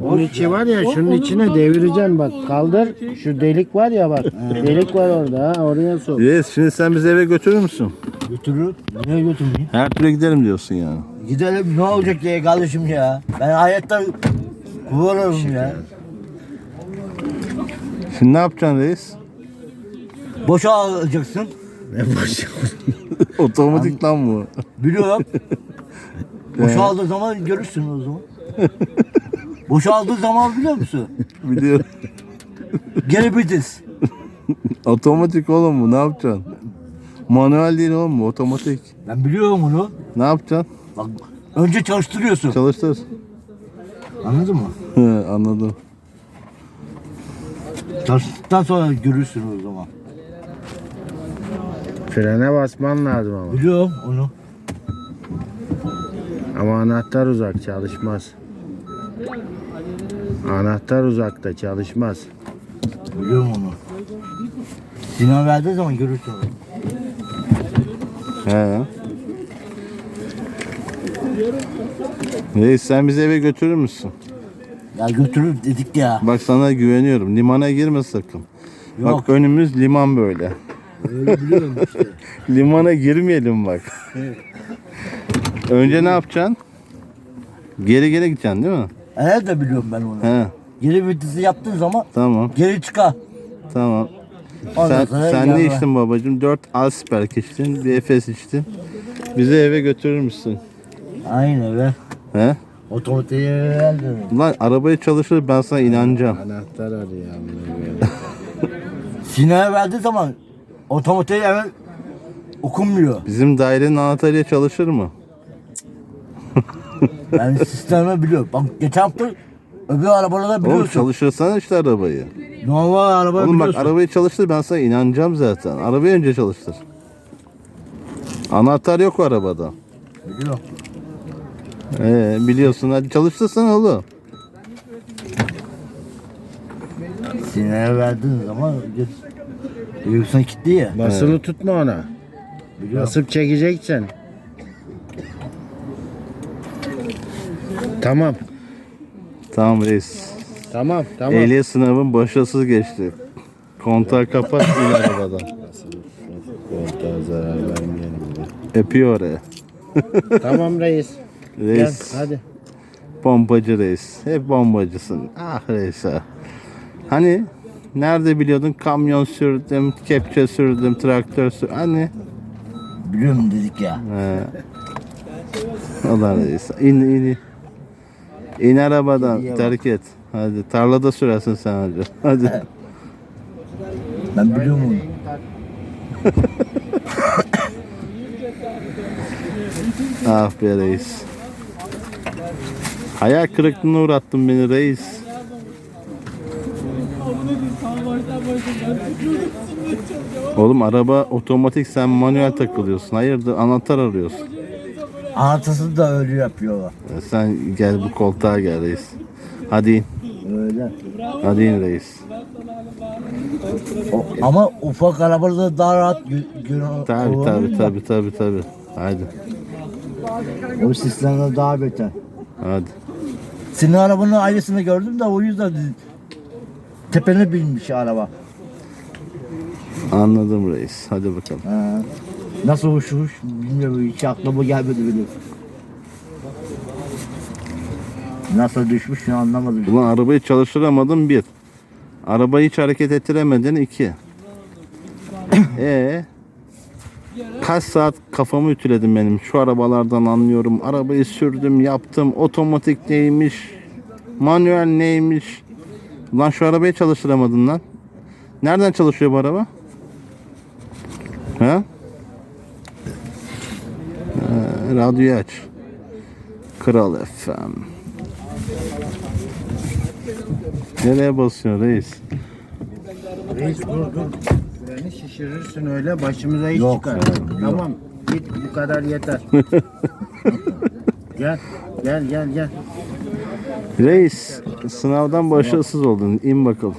Bunun içi var ya şunun içine devireceksin bak. Kaldır. Şu delik var ya bak. delik var orada ha oraya sok. Reis şimdi sen bizi eve götürür müsün? Götürür. Nereye götürmeyeyim? Her türlü gidelim diyorsun yani. Gidelim ne olacak diye kardeşim ya. Ben hayatta kullanırım ya. Şimdi ne yapacaksın reis? Boşa alacaksın. Ne boş. Otomatik lan bu. Biliyorum. Boşaldığı zaman görürsün o zaman. Boşaldığı zaman biliyor musun? Biliyorum. Geri bitiz. Otomatik oğlum bu ne yapacaksın? Manuel değil oğlum bu otomatik. Ben biliyorum onu. Ne yapacaksın? Bak önce çalıştırıyorsun. Çalıştır. Anladın mı? He, Anladım. Çalıştıktan sonra görürsün o zaman. Frene basman lazım ama. Biliyorum onu. Ama anahtar uzak çalışmaz. Anahtar uzakta çalışmaz. Biliyorum onu. Sinan verdiği zaman görürsün. He. Reis sen bizi eve götürür müsün? Ya götürür dedik ya. Bak sana güveniyorum. Limana girme sakın. Yok. Bak önümüz liman böyle. Öyle biliyorum işte. Limana girmeyelim bak. Önce ne yapacaksın? Geri geri gideceksin değil mi? Evet de biliyorum ben onu. He. Geri vitesi yaptığın zaman Tamam. geri çıkar. Tamam. Ondan Sen, sonra sen ne yanına- içtin babacığım? 4 Alsberg içtin, bir Efes içtin. Bizi eve götürür müsün? Aynen be. He? Otomatiğe geldi. Lan arabayı çalışır ben sana inanacağım. Anahtar arıyor amına. Sinan'a verdiği zaman otomatiğe hemen okunmuyor. Bizim dairenin anahtarıyla çalışır mı? Ben sistemi biliyorum. Bak geçen hafta öbür arabalarda Oğlum biliyorsun. çalışırsana işte arabayı. Normal araba Oğlum bak biliyorsun. arabayı çalıştır ben sana inanacağım zaten. Arabayı önce çalıştır. Anahtar yok o arabada. Biliyorum. Ee, biliyorsun hadi çalıştırsana oğlum. Sinan'a verdiğin zaman yoksa kilitli ya. Basılı tutma ona. Biliyorum. Basıp çekeceksin. Tamam. Tamam reis. Tamam tamam. Ehliyet sınavın başarısız geçti. Kontağı kapat in arabadan. Koltuğa zarar vermeyelim de. Öpüyor oraya. Tamam reis. Gel Reis. hadi. Bombacı reis. Hep bombacısın. Ah reis ha. Hani nerede biliyordun kamyon sürdüm, kepçe sürdüm, traktör sürdüm. Hani Biliyorum dedik ya. He. Allah reis. İn in. İn arabadan İyi terk et. Hadi tarlada sürersin sen hadi. Hadi. Ben biliyorum onu. ah be reis. Hayal kırıklığına uğrattın beni reis. Oğlum araba otomatik sen manuel takılıyorsun. Hayırdır anahtar arıyorsun. Anahtarsız da öyle yapıyorlar. Sen gel bu koltuğa gel reis. Hadi in. Öyle. Hadi in reis. O, ama ufak arabalarda daha rahat gö- Tabi tabi tabi tabi tabi. Hadi. O sistemler daha beter. Hadi. Senin arabanın ailesini gördüm de o yüzden. Tepene binmiş araba. Anladım reis. Hadi bakalım. Ha. Nasıl uçmuş bilmiyorum hiç aklıma gelmedi benim. Nasıl düşmüş anlamadım. Ulan arabayı çalıştıramadın bir. Arabayı hiç hareket ettiremedin iki. E kaç saat kafamı ütüledim benim. Şu arabalardan anlıyorum. Arabayı sürdüm, yaptım. Otomatik neymiş? Manuel neymiş? Lan şu arabayı çalıştıramadın lan. Nereden çalışıyor bu araba? Ha, radyoyu aç. Kral FM. Nereye basıyorsun reis? Reis dur dur. Freni şişirirsin öyle başımıza iş Yok, çıkar. yok. Tamam git bu kadar yeter. gel gel gel gel. Reis sınavdan başarısız oldun. İn bakalım.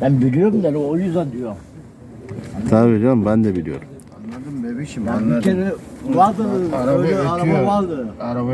Ben biliyorum da o yüzden diyorum. Tabii canım ben de biliyorum. Anladım bebişim Ben bir anladım. kere Vardı. Araba Öyle ötüyor. araba vardı. Araba